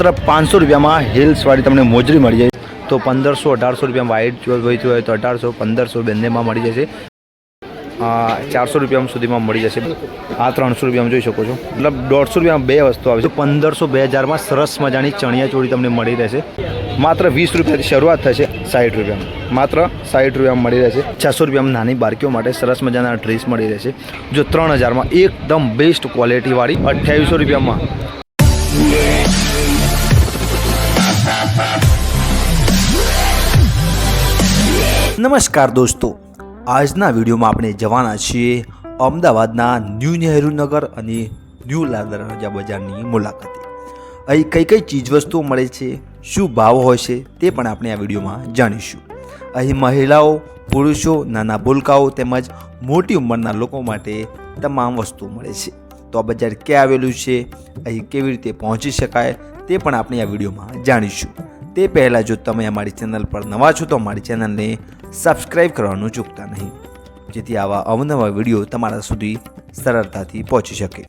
માત્ર પાંચસો રૂપિયામાં હિલ્સવાળી તમને મોજરી મળી જાય. તો પંદરસો, અઢારસો રૂપિયામાં વાઇટ જોઈતું હોય તો અઢારસો, પંદરસો બંનેમાં મળી જશે. ચારસો રૂપિયા સુધીમાં મળી જશે. આ ત્રણસો રૂપિયામાં જોઈ શકો છો. મતલબ દોઢસો રૂપિયામાં બે વસ્તુ આવે છે. પંદરસો બે હજારમાં સરસ મજાની ચણિયા ચોળી તમને મળી રહેશે. માત્ર વીસ રૂપિયાથી શરૂઆત થશે સાઠ રૂપિયામાં. માત્ર સાઠ રૂપિયામાં મળી રહેશે. છસો રૂપિયામાં નાની બાળકીઓ માટે સરસ મજાના ડ્રેસ મળી રહેશે. જો ત્રણ હજારમાં એકદમ બેસ્ટ ક્વોલિટીવાળી અઠ્યાવીસો રૂપિયામાં નમસ્કાર દોસ્તો. આજના વિડીયોમાં આપણે જવાના છીએ અમદાવાદના ન્યૂ નહેરુ નગર અને ન્યૂ લાલદરવાજા બજારની મુલાકાતે. અહીં કઈ કઈ ચીજવસ્તુઓ મળે છે, શું ભાવ હોય છે તે પણ આપણે આ વિડીયોમાં જાણીશું. અહીં મહિલાઓ, પુરુષો, નાના ભૂલકાઓ તેમજ મોટી ઉંમરના લોકો માટે તમામ વસ્તુઓ મળે છે. તો આ બજાર ક્યાં આવેલું છે, અહીં કેવી રીતે પહોંચી શકાય તે પણ આપણે આ વિડીયોમાં જાણીશું. તે પહેલાં જો તમે અમારી ચેનલ પર નવા છો તો અમારી ચેનલને સબસ્ક્રાઈબ કરવાનું ચૂકતા નહીં, જેથી આવા અવનવા વીડિયો તમારા સુધી સરળતાથી પહોંચી શકે.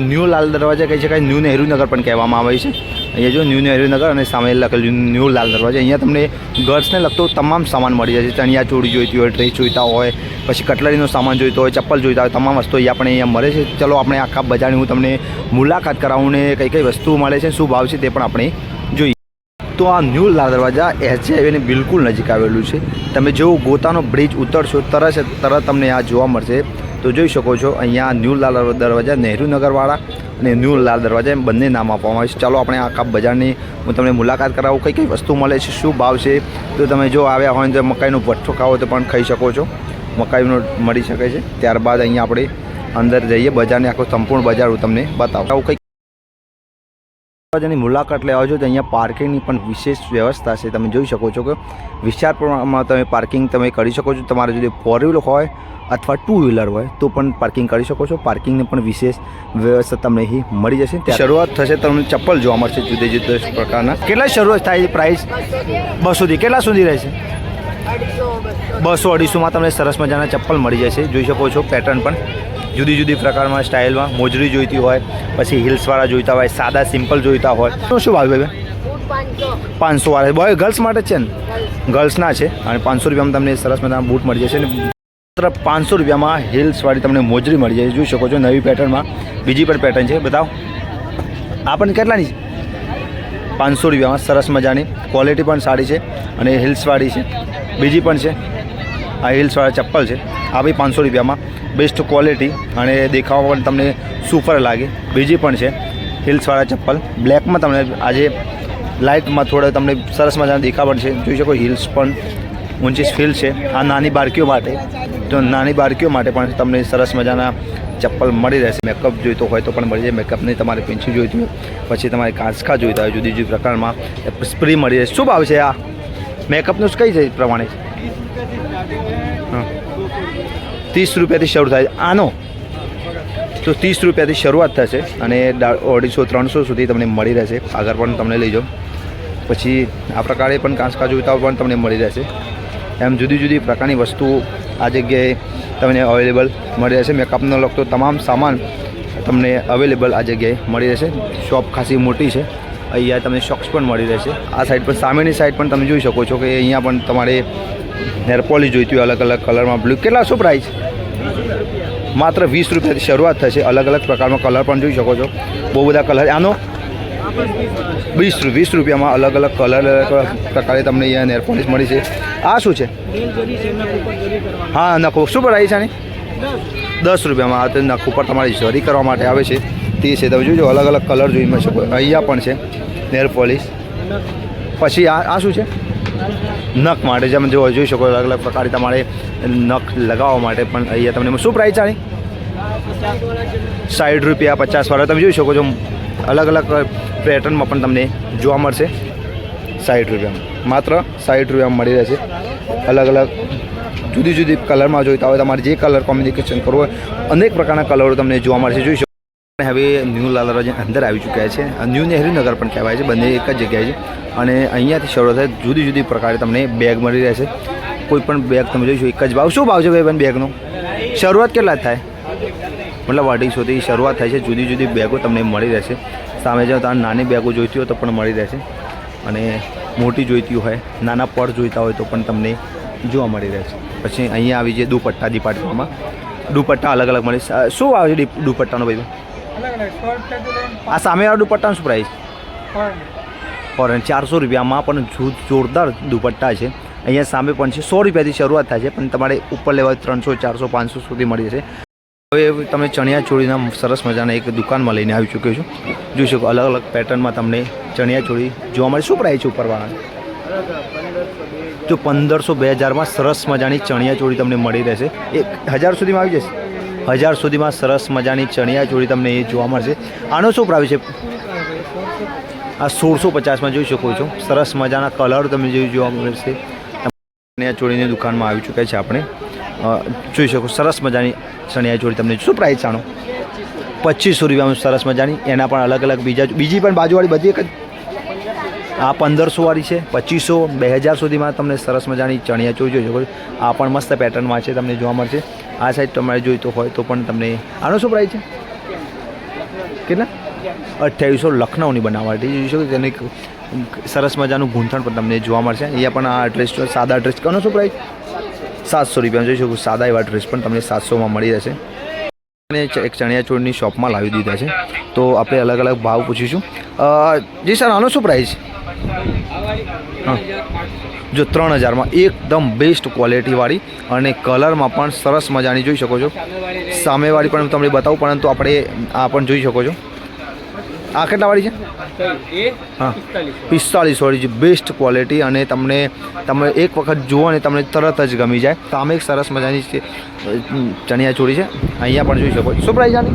ન્યૂ લાલ દરવાજા કહી શકાય, ન્યૂ નહેરુ નગર પણ કહેવામાં આવે છે. અહીંયા જો ન્યૂ નહેરુ નગર અને સામે લખેલું ન્યૂ લાલ દરવાજા, અહીંયા તમને ગર્લ્સને લગતો તમામ સામાન મળી જાય છે. ચણિયા ચોળી જોઈતી હોય, ડ્રેસ જોઈતા હોય, પછી કટલરીનો સામાન જોઈતો હોય, ચપ્પલ જોઈતા હોય, તમામ વસ્તુ અહીંયા આપણે અહીંયા મળે છે. ચલો આપણે આખા બજારની હું તમને મુલાકાત કરાવું ને કઈ કઈ વસ્તુ મળે છે, શું ભાવ છે તે પણ આપણે જોઈએ. તો આ ન્યૂ લાલ દરવાજા એસજી હાઈવેની બિલકુલ નજીક આવેલું છે. તમે જેવો ગોતાનો બ્રિજ ઉતરશો, તરત તરત તમને આ જોવા મળશે. તો જોઈ શકો છો, અહીંયા ન્યૂ લાલ દરવાજા નહેરુ નગરવાળા અને ન્યૂ લાલ દરવાજા એમ બંને નામ આપવામાં આવે છે. ચાલો આપણે આખા બજારની હું તમને મુલાકાત કરાવું કઈ કઈ વસ્તુ મળે છે, શું ભાવ છે? તો તમે જો આવ્યા હોય તો મકાઈનો ભઠ્ઠો ખાવો તો પણ ખાઈ શકો છો. મકાઈનો મળી શકે છે. ત્યારબાદ અહીંયા આપણે અંદર જઈએ, બજારની આખો સંપૂર્ણ બજાર હું તમને બતાવું. આવું કંઈક દરવાજાની મુલાકાત લેવા છો તો અહીંયા પાર્કિંગની પણ વિશેષ વ્યવસ્થા છે. તમે જોઈ શકો છો કે વિશાળ પ્રમાણમાં તમે પાર્કિંગ તમે કરી શકો છો. તમારે જો ફોર વ્હીલર હોય અથવા ટુ વ્હીલર હોય તો પણ પાર્કિંગ કરી શકો છો. પાર્કિંગની પણ વિશેષ વ્યવસ્થા તમને અહીં મળી જશે. ત્યાં શરૂઆત થશે તમને ચપ્પલ જોવા મળશે જુદા જુદા પ્રકારના. કેટલા શરૂઆત થાય છે પ્રાઇસ બસોથી કેટલા સુધી રહેશે? બસો અઢીસોમાં તમને સરસ મજાના ચપ્પલ મળી જશે. જોઈ શકો છો પેટર્ન પણ. જુદી જુદી પ્રકારમાં સ્ટાઇલમાં મોજરી જોઈતી હોય, પછી હિલ્સવાળા જોઈતા હોય, સાદા સિમ્પલ જોઈતા હોય. તો શું ભાવ ભાઈ પાંચસો વાળા બોય ગર્લ્સ માટે છે ને? ગર્લ્સના છે. અને પાંચસો રૂપિયામાં તમને સરસ મજાના બૂટ મળી જશે ને. માત્ર પાંચસો રૂપિયામાં હિલ્સવાળી તમને મોજરી મળી જાય જોઈ શકો છો નવી પેટર્નમાં. બીજી પણ પેટર્ન છે. બતાવો. આ પણ કેટલાની પાંચસો રૂપિયામાં સરસ મજાની. ક્વોલિટી પણ સારી છે અને હિલ્સવાળી છે. બીજી પણ છે. આ હિલ્સવાળા ચપ્પલ છે. આ બી પાંચસો રૂપિયામાં. બેસ્ટ ક્વોલિટી અને દેખાવામાં પણ તમને સુપર લાગે. બીજી પણ છે હિલ્સવાળા ચપ્પલ. બ્લેકમાં તમને આજે લાઇટમાં થોડા તમને સરસ મજાના દેખા પણ છે જોઈ શકો હિલ્સ પણ ઊંચી ફીલ છે. આ નાની બાળકીઓ માટે. તો નાની બાળકીઓ માટે પણ તમને સરસ મજાના ચપ્પલ મળી રહેશે. મેકઅપ જોઈતો હોય તો પણ મળી જાય. મેકઅપની તમારે પેન્સિલ જોઈતી હોય, પછી તમારે કાંસકા જોઈતા હોય, જુદી જુદી પ્રકારમાં સ્પ્રે મળી જાય. શું ભાવ છે આ? મેકઅપનું કઈ છે પ્રમાણે ત્રીસ રૂપિયાથી શરૂ થાય આનો? તો ત્રીસ રૂપિયાથી શરૂઆત થશે અને અઢીસો, ત્રણસો સુધી તમને મળી રહેશે. આગળ પણ તમને લઈ જાઓ પછી આ પ્રકારે પણ કાંસકા જોઈતા પણ તમને મળી રહેશે. એમ જુદી જુદી પ્રકારની વસ્તુઓ આ જગ્યાએ તમને અવેલેબલ મળી રહેશે. મેકઅપનો લગતો તમામ સામાન તમને અવેલેબલ આ જગ્યાએ મળી રહેશે. શોપ ખાસી મોટી છે. અહીંયા તમને શોક્સ પણ મળી રહેશે. આ સાઈડ પર સામેની સાઈડ પણ તમે જોઈ શકો છો કે અહીંયા પણ તમારે નેરપોલી જોઈતી હોય અલગ અલગ કલરમાં બ્લુ. કેટલા શું પ્રાઇસ માત્ર વીસ રૂપિયાથી શરૂઆત થશે. અલગ અલગ પ્રકારમાં કલર પણ જોઈ શકો છો. બહુ બધા કલર આનો? વીસ વીસ રૂપિયામાં અલગ અલગ કલર અલગ પ્રકારે તમને અહીંયા નેરપોલિશ મળી છે. આ શું છે? હા નખો. શું પ્રાઇસ આની? દસ રૂપિયામાં આ તો નખ ઉપર તમારી ઝરી કરવા માટે આવે છે. તે છે, તમે જોજો અલગ અલગ કલર જોઈ શકો. અહીંયા પણ છે નેર પોલિશ. પછી આ આ શું છે? નખ માટે, જેમ જો જોઈ શકો અલગ અલગ પ્રકારે તમારે નખ લગાવવા માટે પણ અહીંયા તમને શું પ્રાઇસ આની? સાઠ રૂપિયા પચાસ વાળા. તમે જોઈ શકો છો અલગ અલગ પેટર્નમાં પણ તમને જોવા મળશે. સાઠ રૂપિયામાં. માત્ર સાઠ રૂપિયામાં મળી રહેશે. અલગ અલગ જુદી જુદી કલરમાં જોઈતા હોય તમારે જે કલર કોમ્યુનિકેશન કરવું હોય, અનેક પ્રકારના કલરો તમને જોવા મળશે. જોઈ શકો. હવે ન્યૂ લાલ દરવાજા અંદર આવી ચૂક્યા છે. ન્યૂ નગર પણ કહેવાય છે, બંને એક જ જગ્યાએ છે. અને અહીંયાથી શરૂ થાય જુદી જુદી પ્રકારે તમને બેગ મળી રહેશે. કોઈ પણ બેગ તમે જોઈશો એક જ ભાવ. શું ભાવ છે ભાઈ બેન બેગનો શરૂઆત કેટલા થાય? મતલબ અઢીસોથી શરૂઆત થાય છે, જુદી જુદી બેગો તમને મળી રહેશે. સામે જો તમારે નાની બેગો જોઈતી હોય તો પણ મળી રહેશે. અને મોટી જોઈતી હોય, નાના પડ જોઈતા હોય તો પણ તમને જોવા મળી રહેશે. પછી અહીંયા આવી જાય દુપટ્ટા ડિપાર્ટમેન્ટમાં દુપટ્ટા અલગ અલગ મળે. છે. શું આવે છે દુપટ્ટાનો ભાઈ? આ સામેવાળા દુપટ્ટાનું શું પ્રાઇસ ફોરેન ચારસો રૂપિયામાં પણ જોરદાર દુપટ્ટા છે. અહીંયા સામે પણ છે. સો રૂપિયાથી શરૂઆત થાય છે પણ તમારે ઉપર લેવા ત્રણસો ચારસો પાંચસો સુધી મળી જશે. હવે તમે ચણિયા ચોળીના સરસ મજાના એક દુકાનમાં લઈને આવી ચૂક્યો છું. જોઈ શકો અલગ અલગ પેટર્નમાં તમને ચણિયા ચોળી જોવા મળે. શું પ્રાઇસ છે ઉપરવાળા જો પંદરસો બે હજારમાં સરસ મજાની ચણિયા ચોળી તમને મળી રહેશે. એક હજાર સુધીમાં આવી જશે? હજાર સુધીમાં સરસ મજાની ચણિયા ચોળી તમને એ જોવા મળશે. આનો શું પ્રાઇસ છે? આ સોળસો પચાસમાં જોઈ શકો છો. સરસ મજાના કલર તમે જોઈ જોવા મળશે. ચણિયા ચોળીની દુકાનમાં આવી ચૂક્યા છે આપણે. જોઈ શકો, સરસ મજાની ચણિયા ચોળી તમને. શું પ્રાઇસ આનો? પચીસો રૂપિયામાં સરસ મજાની. એના પણ અલગ અલગ બીજા બીજી પણ બાજુવાળી બધી એક જ આ પંદરસો વાળી છે, પચીસો, બે હજાર સુધીમાં તમને સરસ મજાની ચણિયા ચોળી જોઈ શકો આ પણ મસ્ત પેટર્નમાં છે, તમને જોવા મળશે. આ સાઈડ તમારે જોઈતો હોય તો પણ તમને આનો શું પ્રાઇસ છે? કેટલા? અઠ્યાવીસો લખનઉની બનાવટી. જોઈ શકો તેની સરસ મજાનું ગૂંથણ પણ તમને જોવા મળશે. અહીંયા પણ આ ડ્રેસ સાદા ડ્રેસ કોનો શું પ્રાઇસ સાતસો રૂપિયા જોઈ શકો સાદા એવા ડ્રેસ પણ તમને સાતસોમાં મળી રહેશે. અને એક ચણિયા ચોળની શોપમાં લાવી દીધા છે. તો આપણે અલગ અલગ ભાવ પૂછીશું. જી સર, આનો શું પ્રાઇસ જો ત્રણ હજારમાં એકદમ બેસ્ટ ક્વોલિટીવાળી અને કલરમાં પણ સરસ મજાની જોઈ શકો છો. સામેવાળી પણ તમને બતાવું, પરંતુ આપણે આ પણ જોઈ શકો છો. આ કેટલા વાળી છે? હા. પિસ્તાલીસ વાળી. છે. બેસ્ટ ક્વોલિટી અને તમને તમે એક વખત જુઓ ને તમને તરત જ ગમી જાય. તો આમે એક સરસ મજાની ચણિયા ચોળી છે. અહીંયા પણ જોઈ શકો છો. શું પ્રાઇઝ આની?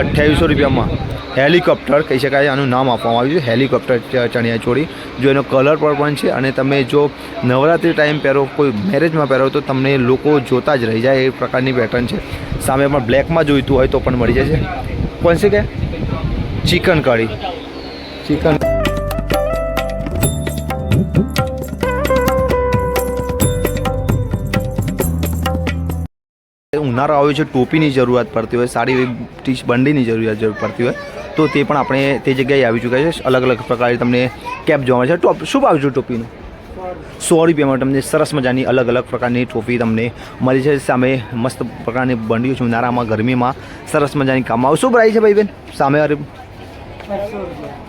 અઠ્યાવીસો રૂપિયામાં. હેલિકોપ્ટર કહી શકાય આનું નામ આપવામાં આવ્યું છે. હેલિકોપ્ટર ચણિયા ચોળી. જો એનો કલર પર પણ છે અને તમે જો નવરાત્રિ ટાઈમ પહેરો કોઈ મેરેજમાં પહેરો તો તમને લોકો જોતા જ રહી જાય. એ પ્રકારની પેટર્ન છે. સામે પણ બ્લેકમાં જોઈતું હોય તો પણ મળી જશે કોણ છે કે? Chicken kadhi chicken. ઉનાળો આવ્યો છે ટોપીની જરૂરિયાત પડતી હોય સારી એવી ટીશ બંડીની જરૂરિયાત જરૂર પડતી હોય તો તે પણ આપણે તે જગ્યાએ આવી ચૂક્યા છે. અલગ અલગ પ્રકારની તમને કેપ જોવા મળે છે. ટોપ શું ભાવ છે ટોપીનું? સો રૂપિયામાં તમને સરસ મજાની અલગ અલગ પ્રકારની ટોપી તમને મળી છે સામે મસ્ત પ્રકારની બંડીઓ છે. ઉનાળામાં, ગરમીમાં સરસ મજાની કામમાં. આવે શું પ્રાઇસ છે ભાઈ બેન? સામે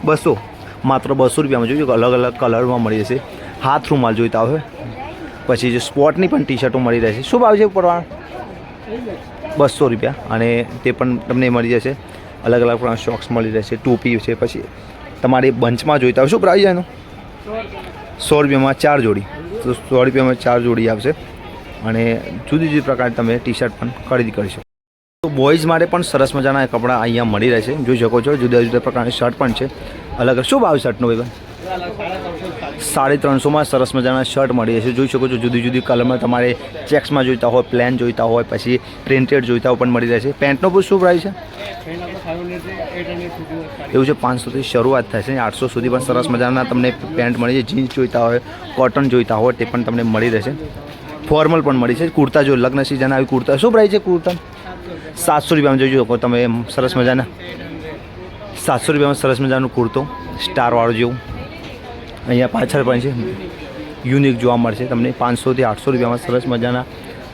બસો માત્ર બસો રૂપિયામાં જોઈજો અલગ અલગ કલરમાં મળી જશે. હાથ રૂમાલ જોઈતા હોય. પછી જે સ્પોર્ટની પણ ટી શર્ટો મળી રહેશે. શું ભાવ છે ઉપરવાળા બસો રૂપિયા. અને તે પણ તમને મળી જશે. અલગ અલગ પ્રકારના શોક્સ મળી રહેશે. ટોપી છે. પછી તમારે બંચમાં જોઈતા હોય. શું પ્રાઇસ એનું? સો રૂપિયામાં ચાર જોડી. તો સો રૂપિયામાં ચાર જોડી આવશે. અને જુદી જુદી પ્રકારની તમે ટી શર્ટ પણ ખરીદી કરી શકો. તો બોયઝ માટે પણ સરસ મજાના કપડાં અહીંયા મળી રહેશે. જોઈ શકો છો, જુદા જુદા પ્રકારની શર્ટ પણ છે. અલગ શું ભાવ શર્ટનો ભાઈ સાડી ત્રણસોમાં સરસ મજાના શર્ટ મળી જશે જોઈ શકો છો, જુદી જુદી કલરમાં તમારે ચેક્સમાં જોઈતા હોય પ્લેન જોઈતા હોય, પછી પ્રિન્ટેડ જોઈતા હોય પણ મળી રહેશે. પેન્ટનો પણ શું પ્રાઇસ છે? એવું છે, પાંચસોથી શરૂઆત થાય છે. આઠસો સુધી પણ સરસ મજાના તમને પેન્ટ મળી જાય. જીન્સ જોઈતા હોય, કોટન જોઈતા હોય, તે પણ તમને મળી રહેશે. ફોર્મલ પણ મળી છે. કુર્તા જો લગ્ન સિઝન આવી, કુર્તા શું પ્રાઇસ છે કુર્તા? સાતસો રૂપિયામાં જોઈ શકો તમે સરસ મજાના. સાતસો રૂપિયામાં સરસ મજાનું કુર્તો, સ્ટારવાળું જેવું. અહીંયા પાછળ પણ છે. યુનિક જોવા મળશે તમને પાંચસોથી આઠસો રૂપિયામાં સરસ મજાના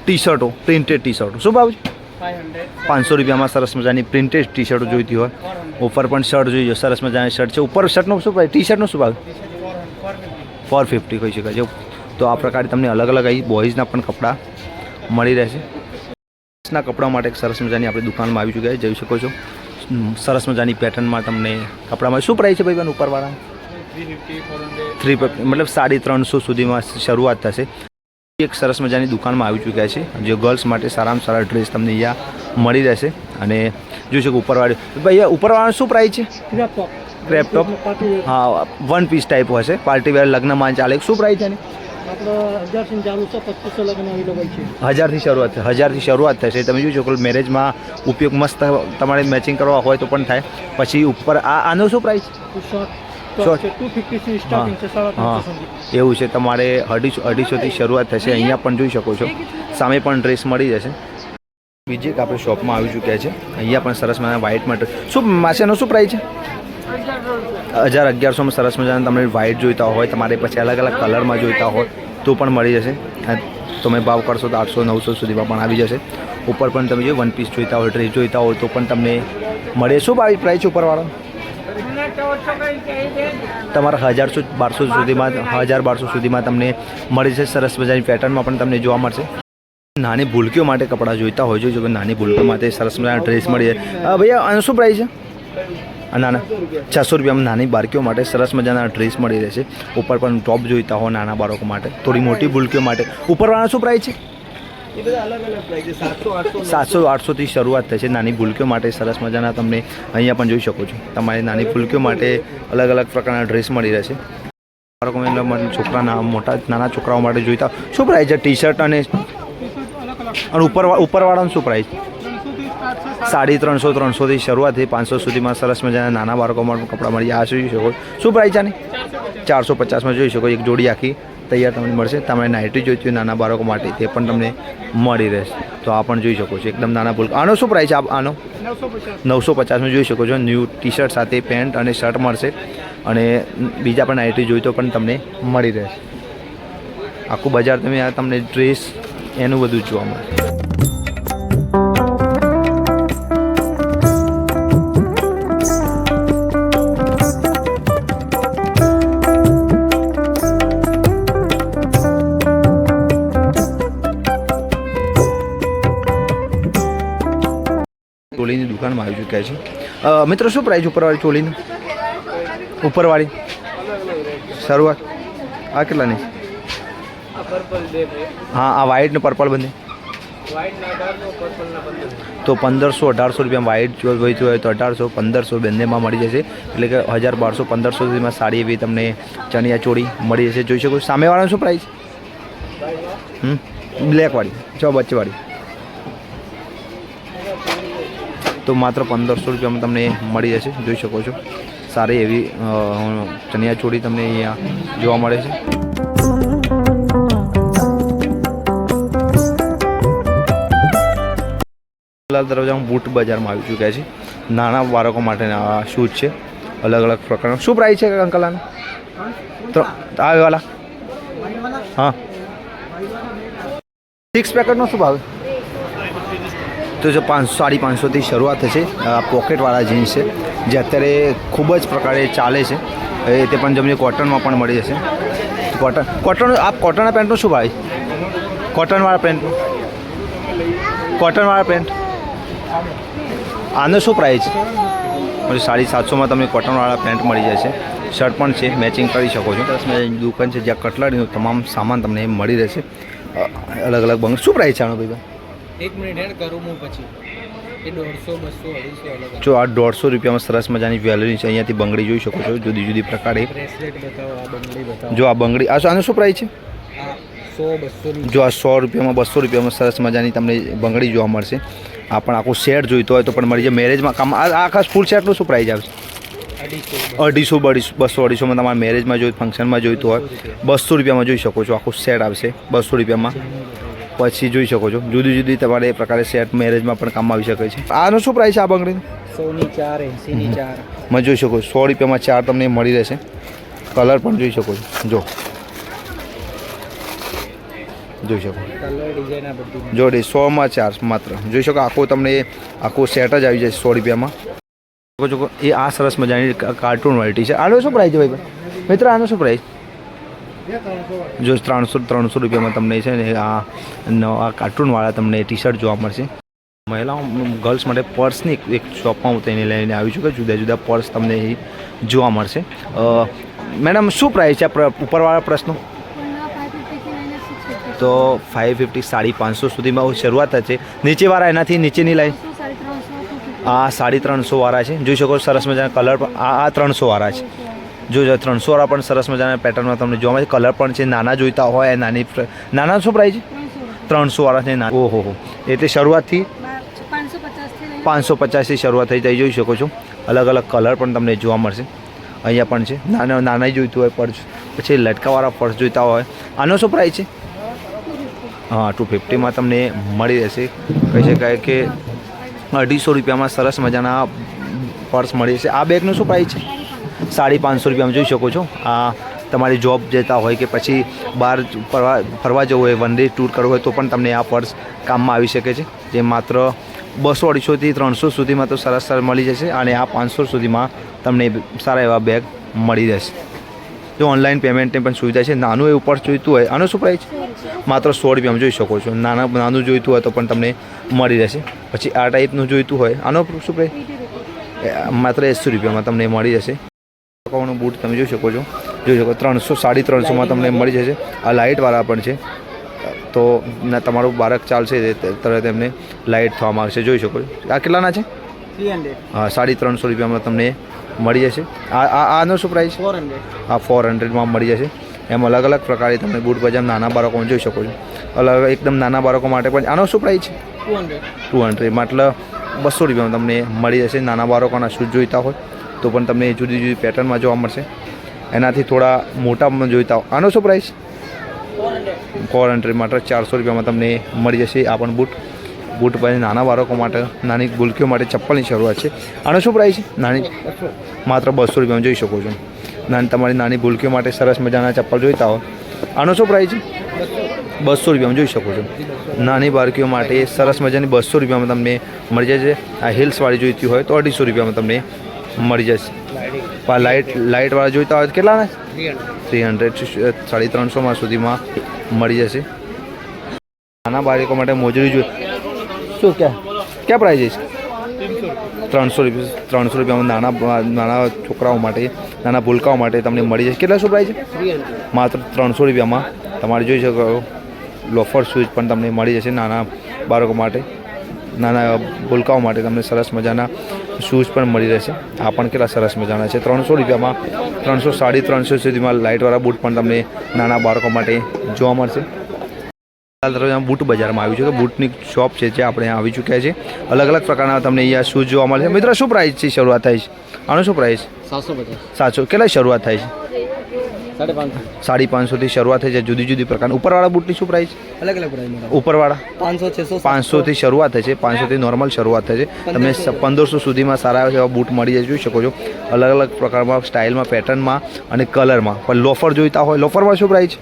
ટી શર્ટો પ્રિન્ટેડ ટી શર્ટો શું ભાવ છે? પાંચસો રૂપિયામાં સરસ મજાની પ્રિન્ટેડ ટી શર્ટ જોઈતી હોય. ઉપર પણ શર્ટ જોઈએ સરસ મજાની શર્ટ છે. ઉપર શર્ટનો શું ભાવ ટી શર્ટનો શું ભાવ? ફોર ફિફ્ટી કહી શકાય. છે તો આ પ્રકારે તમને અલગ અલગ અહીં બોયઝના પણ કપડાં મળી રહેશે. ના કપડાં માટે એક સરસ મજાની આપણી દુકાનમાં આવી ચૂક્યા છે. જઈ શકો છો. સરસ મજાની પેટર્નમાં તમને કપડામાં શું પ્રાઇસ છે ભાઈ બેન ઉપરવાળા થ્રી મતલબ સાડી ત્રણસો સુધીમાં શરૂઆત થશે. એક સરસ મજાની દુકાનમાં આવી ચૂક્યા છે, જે ગર્લ્સ માટે સારામાં સારા ડ્રેસ તમને અહીંયા મળી રહેશે. અને જોઈ શકો ઉપરવાળી ભાઈ ઉપરવાળાનો શું પ્રાઇસ છે? ક્રેપ હા વન પીસ ટાઈપ હશે પાર્ટી વેર લગ્નમાં ચાલે. શું પ્રાઇસ છે હજારથી શરૂઆત થશે. હજારથી શરૂઆત થશે. તમે જોઈ શકો મેરેજમાં ઉપયોગ મસ્ત તમારે મેચિંગ કરવા હોય તો પણ થાય. પછી ઉપર આ આનો શું પ્રાઇસ એવું છે તમારે અઢીસો અઢીસોથી શરૂઆત થશે. અહીંયા પણ જોઈ શકો છો. સામે પણ ડ્રેસ મળી જશે. બીજી એક આપણે શોપમાં આવી ચૂક્યા છે. અહીંયા પણ સરસ મજાના વ્હાઇટ માટે શું માસેનો શું પ્રાઇસ છે? હજાર અગિયારસોમાં સરસ મજાના તમને વ્હાઇટ જોઈતા હોય તમારે પછી અલગ અલગ કલરમાં જોઈતા હોય તો પણ મળી જશે. તમે ભાવ કરશો તો આઠસો નવસો સુધીમાં પણ આવી જશે. ઉપર પણ તમે જો વન પીસ જોઈતા હોય ડ્રેસ જોઈતા હોય તો પણ તમને મળે. શું ભાવ પ્રાઇસ ઉપરવાળો? તમારા હજારસો બારસો સુધીમાં હજાર બારસો સુધીમાં તમને મળી છે સરસ મજાની પેટર્નમાં પણ તમને જોવા મળશે. નાની ભૂલકીઓ માટે કપડાં જોઈતા હોય છે જો કે નાની ભૂલકીઓ માટે સરસ મજાના ડ્રેસ મળી જાય. હા. ભૈયા આનો શું પ્રાઇસ છે? નાના છસો રૂપિયામાં નાની બાળકીઓ માટે સરસ મજાના ડ્રેસ મળી રહેશે. ઉપર પણ ટોપ જોઈતા હોય નાના બાળકો માટે થોડી મોટી ભૂલકીઓ માટે. ઉપરવાળા શું પ્રાઇસ છે? સાતસો આઠસોથી શરૂઆત થશે નાની ભૂલકીઓ માટે સરસ મજાના તમને અહીંયા પણ જોઈ શકો છો. તમારી નાની ભૂલકીઓ માટે અલગ અલગ પ્રકારના ડ્રેસ મળી રહેશે. બાળકો છોકરાના મોટા, નાના છોકરાઓ માટે જોઈતા. શું પ્રાઇસ છે? ટી શર્ટ અને અને ઉપર ઉપરવાળાનું શું પ્રાઇસ સાડી ત્રણસો, ત્રણસોથી શરૂઆત થઈ. પાંચસો સુધીમાં સરસ મજાના નાના બાળકો માટે કપડાં મળી આ જોઈ શકો. શું પ્રાઇસ આની? ચારસો પચાસમાં જોઈ શકો. એક જોડી આખી. તૈયાર તમને મળશે. તમારે નાઇટી જોઈતી હોય નાના બાળકો માટે તે પણ તમને મળી રહેશે. તો આ પણ જોઈ શકો છો. એકદમ નાના ભૂલ આનો શું પ્રાઇસ આપ આનો? નવસો પચાસમાં જોઈ શકો છો. ન્યૂ ટી શર્ટ સાથે પેન્ટ અને શર્ટ મળશે. અને બીજા પણ નાઇટી જોઈ તો પણ તમને મળી રહેશે. આખું બજાર તમે આ તમને ડ્રેસ એનું બધું જોવા મળશે. દુકાનમાં આવી ચૂક્યા છે. મિત્રો, શું પ્રાઇસ ઉપરવાળી ચોલીની? ઉપરવાળી? શરૂઆત? આ કેટલાની? હા, આ વ્હાઇટ ને પર્પલ બંને. તો પંદરસો, અઢારસો રૂપિયા વ્હાઇટ જો જોઈતું હોય તો અઢારસો, પંદરસો બંનેમાં મળી જશે. એટલે કે હજાર બારસો, પંદરસો સુધીમાં સાડી એવી તમને ચણિયા ચોળી મળી જશે. જોઈ શકો સામેવાળાનો શું પ્રાઇસ હમ? બ્લેકવાળી જો વચ્ચેવાળી તો માત્ર પંદરસો રૂપિયામાં તમને મળી જશે, જોઈ શકો છો. સારી એવી ચણિયાચોળી ચણિયા ચોળી તમને અહીંયા જોવા મળે છે. લાલ દરવાજામાં બૂટ બજારમાં આવી ચૂક્યા છે. નાના બાળકો માટેના શૂઝ છે. અલગ અલગ પ્રકારના. શું પ્રાઇસ છે અંકલ આનો તો આ વાલા? હા. સિક્સ પેકેટનો શું ભાવ? તો જે પાંચસો સાડી પાંચસોથી શરૂઆત થશે. આ પોકેટવાળા જીન્સ છે. જે અત્યારે ખૂબ જ પ્રકારે ચાલે છે. એ તે પણ તમને કોટનમાં પણ મળી જશે. કોટન કોટન આ કોટનના પેન્ટનું શું ભાઈ? કોટનવાળા પેન્ટ કોટનવાળા પેન્ટ. આનો શું પ્રાઇસ સાડી સાતસોમાં તમને કોટનવાળા પેન્ટ મળી જશે. શર્ટ પણ છે મેચિંગ કરી શકો છો. દસ દુકાન છે, જ્યાં કટલારીનો તમામ સામાન તમને મળી રહેશે. અલગ અલગ બંગ શું પ્રાઇસ છે આનો ભાઈ? એક મિનિટ હેડ કરું હું પછી. એ દોઢસો બસો અઢીસો અલગ જો આ દોઢસો રૂપિયામાં સરસ મજાની જ્વેલરી છે અહીંયાથી બંગડી જોઈ શકો છો જુદી જુદી પ્રકારે. બ્રેસલેટ બતાવો આ બંગડી બતાવો. જો આ બંગડી આ આનો શું પ્રાઇસ છે? જો આ સો રૂપિયામાં બસો રૂપિયામાં સરસ મજાની તમને બંગડી જોવા મળશે. આ પણ આખું સેટ જોઈતો હોય તો પણ મળી જાય. મેરેજમાં કામ આ આખા ફૂલ સેટનું શું પ્રાઇસ આવશે? અઢીસો અઢીસો બસો અઢીસોમાં તમારે મેરેજમાં જોઈ ફંક્શનમાં જોઈતું હોય. બસો રૂપિયામાં જોઈ શકો છો આખું સેટ આવશે બસો રૂપિયામાં. પછી જોઈ શકો છો. જુદી જુદી તમારે એ પ્રકારે સેટ મેરેજમાં પણ કામ આવી શકે છે. આનો શું પ્રાઇસ આ બંગડીનો? સોની ચાર એસીની ચાર. માં જોઈ શકો સો રૂપિયામાં ચાર તમને મળી રહેશે. કલર પણ જોઈ શકો છો. જો. જોઈ શકો. બધી. સોમાં ચાર માત્ર. જોઈ શકો આખો તમને આખું સેટ જ આવી જાય સો રૂપિયામાં. એ આ સરસ મજાની કાર્ટૂન વાલિટી છે. આનો શું પ્રાઇસ છે ભાઈ? મિત્ર આનો શું પ્રાઇસ જો ત્રણસો ત્રણસો રૂપિયામાં તમને છે ને આ નવા કાર્ટૂનવાળા તમને ટી શર્ટ જોવા મળશે. મહિલાઓ ગર્લ્સ માટે પર્સની એક- શોપમાં હું તેને લઈને આવી છું કે જુદા જુદા પર્સ તમને જોવા મળશે. મેડમ શું પ્રાઇસ છે આ પ્ર- ઉપરવાળા પ્રશ્નો? તો ફાઇવ ફિફ્ટી સાડી પાંચસો સુધીમાં શરૂઆત જ છે. નીચેવાળા એનાથી નીચેની લાઈન આ સાડી ત્રણસો વાળા છે. જોઈ શકો સરસ મજાના કલર આ ત્રણસો વાળા છે. જો ત્રણસો વાળા પણ સરસ મજાના પેટર્નમાં તમને જોવા મળે. કલર પણ છે, નાના જોઈતા હોય, નાની નાના શું પ્રાઇસ છે? ત્રણસો વાળા છે ના ઓહો હો. એટલે શરૂઆતથી પાંચસો પચાસથી શરૂઆત થઈ જઈ જોઈ શકો છો. અલગ અલગ કલર પણ તમને જોવા મળશે. અહીંયા પણ છે. નાના નાના જોઈતું હોય પર્સ પછી લટકાવાળા પર્સ જોઈતા હોય. આનો શું પ્રાઇસ છે? હા ટુ ફિફ્ટીમાં તમને મળી રહેશે. કહી શકાય કે અઢીસો રૂપિયામાં સરસ મજાના પર્સ મળી જશે આ બેગનું શું પ્રાઇસ છે? સાડી પાંચસો રૂપિયામાં જોઈ શકો છો. આ તમારી જોબ જતા હોય કે પછી બહાર ફરવા ફરવા જવું હોય વન ડે ટૂર કરવું હોય તો પણ તમને આ પર્સ કામમાં આવી શકે છે. જે માત્ર બસો અઢીસોથી ત્રણસો સુધીમાં તો સરસ સરસ મળી જશે અને આ પાંચસો સુધીમાં તમને સારા એવા બેગ મળી રહેશે. જો ઓનલાઈન પેમેન્ટની પણ સુવિધા છે. નાનું એવું પર્સ જોઈતું હોય, આનો શું પ્રાઇસ માત્ર સો રૂપિયામાં જોઈ શકો છો. નાના, નાનું જોઈતું હોય તો પણ તમને મળી રહેશે. પછી આ ટાઈપનું જોઈતું હોય, આનો શું પ્રાઇસ માત્ર એંસી રૂપિયામાં તમને મળી જશે નું બૂટ તમે જોઈ શકો છો. જોઈ શકો ત્રણસો સાડી ત્રણસોમાં તમને મળી જશે. આ લાઇટવાળા પણ છે. તો તમારું બાળક ચાલશે તરત એમને લાઇટ થવામાં આવશે જોઈ શકો છો. આ કેટલાના છે? હા સાડી ત્રણસો રૂપિયામાં તમને મળી જશે. આ આનો શું પ્રાઇસ આ ફોર હંડ્રેડમાં મળી જશે. એમ અલગ અલગ પ્રકારે તમે બૂટ પજામ નાના બાળકોમાં જોઈ શકો છો. અલગ એકદમ નાના બાળકો માટે પણ આનો શું પ્રાઇસ છે? Two hundred. ટુ હંડ્રેડ મતલબ બસો રૂપિયામાં તમને મળી જશે. નાના બાળકોના શૂઝ જોઈતા હોય. તો પણ તમને જુદી જુદી પેટર્નમાં જોવા મળશે. એનાથી થોડા મોટામાં જોઈતા આનો શું પ્રાઇસ ફોર હંડ્રેડ માત્ર ચારસો રૂપિયામાં તમને મળી જશે આ પણ બૂટ. બૂટ પછી નાના બાળકો માટે, નાની ગુલકીઓ માટે ચપ્પલની શરૂઆત છે. આનો શું પ્રાઇસ નાની માત્ર બસો રૂપિયામાં જોઈ શકો છો. નાની તમારી નાની ભૂલકીઓ માટે સરસ મજાના ચપ્પલ જોઈતા હોય આનો શું પ્રાઇસ બસો રૂપિયામાં જોઈ શકો છો. નાની બાળકીઓ માટે સરસ મજાની બસો રૂપિયામાં તમને મળી જશે. આ હિલ્સવાળી જોઈતી હોય તો અઢીસો રૂપિયામાં તમને મળી જશે. આ લાઇટ લાઇટવાળા જોઈતા હોય તો કેટલાના થ્રી હંડ્રેડ સાડી ત્રણસોમાં સુધીમાં મળી જશે. નાના બાળકો માટે મોજડી જોઈએ. શું ક્યાં ક્યાં પ્રાઇઝ છે? ત્રણસો રૂપિયા ત્રણસો રૂપિયામાં નાના નાના છોકરાઓ માટે નાના ભૂલકાઓ માટે તમને મળી જશે. કેટલા શું પ્રાઇઝ છે? માત્ર ત્રણસો રૂપિયામાં. તમારે જોઈ શકો લોફર શૂઝ પણ તમને મળી જશે નાના બાળકો માટે. નાના ભૂલકાઓ માટે તમને સરસ મજાના શૂઝ પણ મળી રહેશે. આ પણ કેટલા સરસ મજાના છે. ત્રણસો રૂપિયામાં ત્રણસો સાડી ત્રણસો સુધીમાં લાઇટવાળા બૂટ પણ તમને નાના બાળકો માટે જોવા મળશે. તરફ બૂટ બજારમાં આવ્યું છે કે બૂટની શોપ છે જે આપણે આવી ચૂક્યા છે અલગ અલગ પ્રકારના તમને અહીંયા શૂઝ જોવા મળશે મિત્રો શું પ્રાઇસ છે? શરૂઆત થાય છે. આનો શું પ્રાઇસ સાતસો પચાસ. સાતસો. કેટલા શરૂઆત થાય છે? સાડા પાંચસો સાડી પાંચસોથી શરૂઆત થઈ છે જુદી જુદી પ્રકારની. ઉપરવાળા બૂટની શું પ્રાઇસ અલગ અલગ પ્રાઇસ ઉપરવાળા? પાંચસો છસો પાંચસોથી શરૂઆત થાય છે પાંચસોથી નોર્મલ શરૂઆત થાય છે. તમને પંદરસો. સુધીમાં સારા એવા બૂટ મળી જાય જોઈ શકો છો. અલગ અલગ પ્રકારમાં સ્ટાઇલમાં પેટર્નમાં અને કલરમાં. પણ લોફર જોઈતા હોય લોફરમાં શું પ્રાઇસ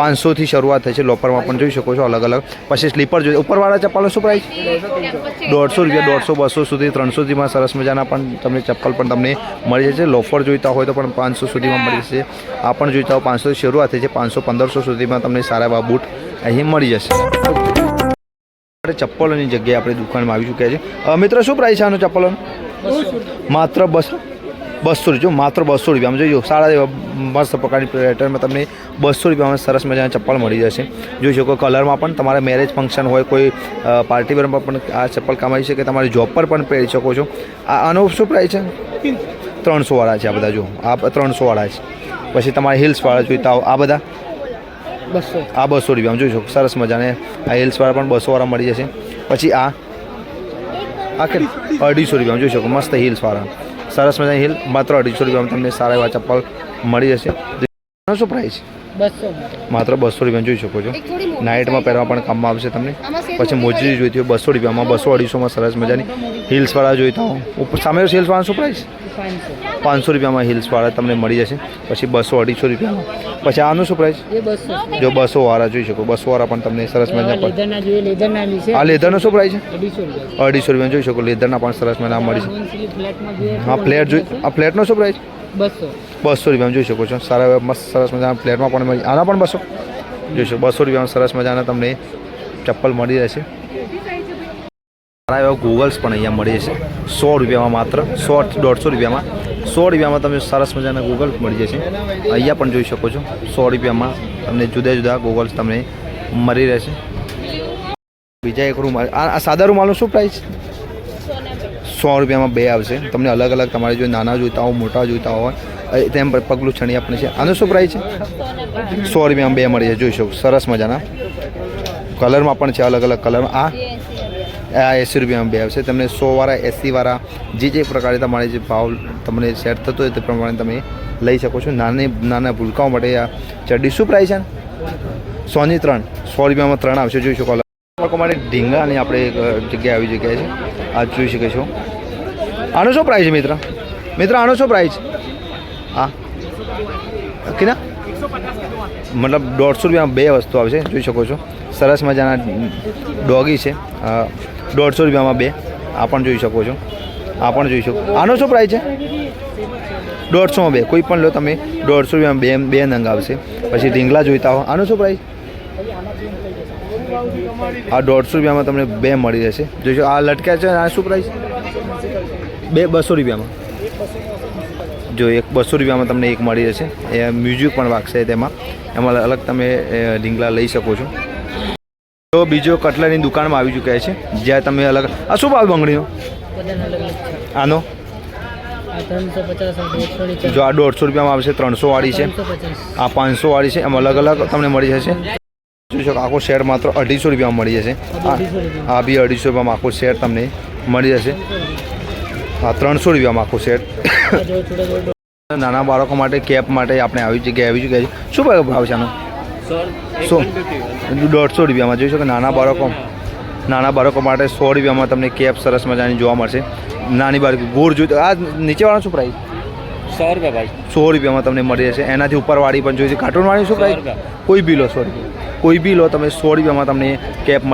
પાંચસોથી શરૂઆત થાય છે લોફરમાં પણ જોઈ શકો છો અલગ અલગ. પછી સ્લીપર જોઈએ. ઉપરવાળા ચપ્પલનો શું પ્રાઇસ દોઢસો રૂપિયા દોઢસો બસો સુધી ત્રણસો સુધીમાં સરસ મજાના પણ તમને ચપ્પલ પણ તમને મળી જશે લોફર જોઈતા હોય તો પણ પાંચસો સુધીમાં મળી જશે આ પણ જોઈતા હોય પાંચસોથી શરૂઆત થઈ છે. પાંચસો પંદરસો સુધીમાં તમને સારા એવા બૂટ અહીં મળી જશે. આપણે ચપ્પલોની જગ્યાએ આપણે દુકાનમાં આવી ચૂક્યા છે મિત્ર, શું પ્રાઇસ છે આનો ચપ્પલોનો? માત્ર બસો બસો રૂપિયા. માત્ર બસો રૂપિયા. આમ જોઈજો સારા એવા મસ્ત પ્રકારની પેટર્નમાં તમને બસો રૂપિયામાં સરસ મજાના ચપ્પલ મળી જશે. જોઈ શકો કલરમાં પણ તમારે મેરેજ ફંક્શન હોય, કોઈ પાર્ટી વેરમાં પણ આ ચપ્પલ કમાઈ શકે. તમારી જોબ પર પણ પહેરી શકો છો. આનો શું પ્રાઇસ છે? ત્રણસોવાળા છે આ બધા જો. આ ત્રણસોવાળા છે. પછી તમારે હિલ્સવાળા જોઈતા આ બધા? બસો. આ બસો રૂપિયામાં જોઈ શકો. સરસ મજાને. આ હિલ્સવાળા પણ બસોવાળા મળી જશે. પછી આ? આ કે અઢીસો રૂપિયામાં જોઈ શકો. મસ્ત હિલ્સવાળા સરસ મજાની હિલ. માત્ર અઢીસો રૂપિયામાં તમને સારા એવા ચપ્પલ મળી જશે. શું પ્રાઇસ માત્ર બસો રૂપિયા જોઈ શકો છો. નાઇટમાં પહેરવા પણ કામમાં આવશે તમને. પછી મોજરી જોઈતી હોય બસો રૂપિયામાં બસો અઢીસોમાં સરસ મજાની હિલ્સવાળા જોઈતા હો ઉપર સામે હિલ્સવાળા શું પ્રાઇસ પાંચસો. રૂપિયામાં હિલ્સવાળા તમને મળી જશે. પછી બસો અઢીસો રૂપિયામાં. પછી આનું શું પ્રાઇસ જો બસો વાળા જોઈ શકો. બસો વાળા પણ તમને સરસ મજા પર લેધરના જોઈએ. લેધરના બી છે. આ લેધરનો શું પ્રાઇસ છે? અઢીસો રૂપિયા. જોઈ શકો. લેધરના પણ સરસ મજા મળી છે હા ફ્લેટ જોઈ આ ફ્લેટનો શું પ્રાઇસ બસો. બસો રૂપિયામાં જોઈ શકો છો. સારા એવા મસ્ત સરસ મજાના ફ્લેટમાં પણ મળી આના પણ બસો. જોઈ શકો બસો રૂપિયામાં સરસ મજાના તમને ચપ્પલ મળી રહેશે. સારા એવા ગૂગલ્સ પણ અહીંયા મળી જશે સો રૂપિયામાં માત્ર, સો દોઢસો રૂપિયામાં. સો રૂપિયામાં તમને સરસ મજાના ગૂગલ મળી જશે. અહીંયા પણ જોઈ શકો છો. સો રૂપિયામાં તમને જુદા જુદા ગૂગલ્સ તમને મળી રહેશે. બીજા એક રૂમ આ સાદા રૂમાલનો શું પ્રાઇસ સો રૂપિયામાં બે આવશે. તમને અલગ અલગ તમારે જો નાના જોઈતા હોય, મોટા જોઈતા હોય તેમ પગલું છણી આપણે છે. આનો શું પ્રાઇસ છે? સો રૂપિયામાં બે મળી જાય. જોઈ શકો. સરસ મજાના. કલરમાં પણ છે અલગ અલગ કલરમાં આ આ એંસી રૂપિયામાં બે આવશે. તમને સોવાળા એંસીવાળા જે જે પ્રકારે તમારે જે ભાવ તમને સેટ થતો હોય તે પ્રમાણે તમે લઈ શકો છો. નાની, નાના ભૂલકાઓ માટે આ ચડ્ડી શું પ્રાઇસ છે? સોની ત્રણ. સો રૂપિયામાં ત્રણ આવશે. જોઈ શકો. બાળકો માટે ઢીંગાની આપણે એક જગ્યાએ આવી જગ્યાએ છે. આ જોઈ શકે છો. આનો શું પ્રાઇસ મિત્ર? મિત્ર, આનો શું પ્રાઇસ હા. કીધા મતલબ દોઢસો રૂપિયામાં બે વસ્તુ આવશે, જોઈ શકો છો. સરસ મજાના ડોગી છે. દોઢસો રૂપિયામાં બે. આ પણ જોઈ શકો છો. આ પણ જોઈ શકો. આનો શું પ્રાઇસ છે? દોઢસોમાં બે. કોઈ પણ લો તમે દોઢસો રૂપિયામાં બે બે નંગ આવશે. પછી ઢીંગલા જોઈતા હો. આનો શું પ્રાઇસ આ દોઢસો રૂપિયામાં તમને બે મળી જશે જોઈશો આ લટક્યા છે. આ શું પ્રાઇસ બે બસો રૂપિયામાં. જો એક બસો રૂપિયામાં તમને એક મળી જશે. એ મ્યુઝિક પણ વાગશે તેમાં. એમાં અલગ તમે ઢીંગલા લઈ શકો છો. તો બીજો કટલરની દુકાનમાં આવી ચૂક્યા છે. જ્યાં તમે અલગ, આ શું ભાવ બંગડીનો? આનો? જો આ દોઢસો રૂપિયામાં આવશે ત્રણસો વાળી છે. આ પાંચસો વાળી છે. એમાં અલગ અલગ તમને મળી જશે. જોઈ શકો, આખો શેર માત્ર અઢીસો રૂપિયામાં મળી જશે. આ બી અઢીસો રૂપિયામાં આખો શેર તમને મળી જશે. ત્રણસો રૂપિયામાં આખું થોડા નાના બાળકો માટે કેપ માટે આપણે આવી જગ્યાએ આવી જગ્યાએ શું ભાવ છે આનો? સો. દોઢસો રૂપિયામાં. જોઈ શકો નાના બાળકો નાના બાળકો માટે સો રૂપિયામાં તમને કેપ સરસ મજાની જોવા મળશે. નાની બાળકી ગોળ જોઈ આ નીચેવાળો શું પ્રાઇસ સો રૂપિયા ભાઈ. સો રૂપિયામાં તમને મળી જશે. એનાથી ઉપરવાળી પણ જોઈ છે. કાર્ટૂનવાળી શું પ્રાઇસ કોઈ બી લો સો રૂપિયા કોઈ બી લો તમે સો રૂપિયામાં તમને કેપ મળી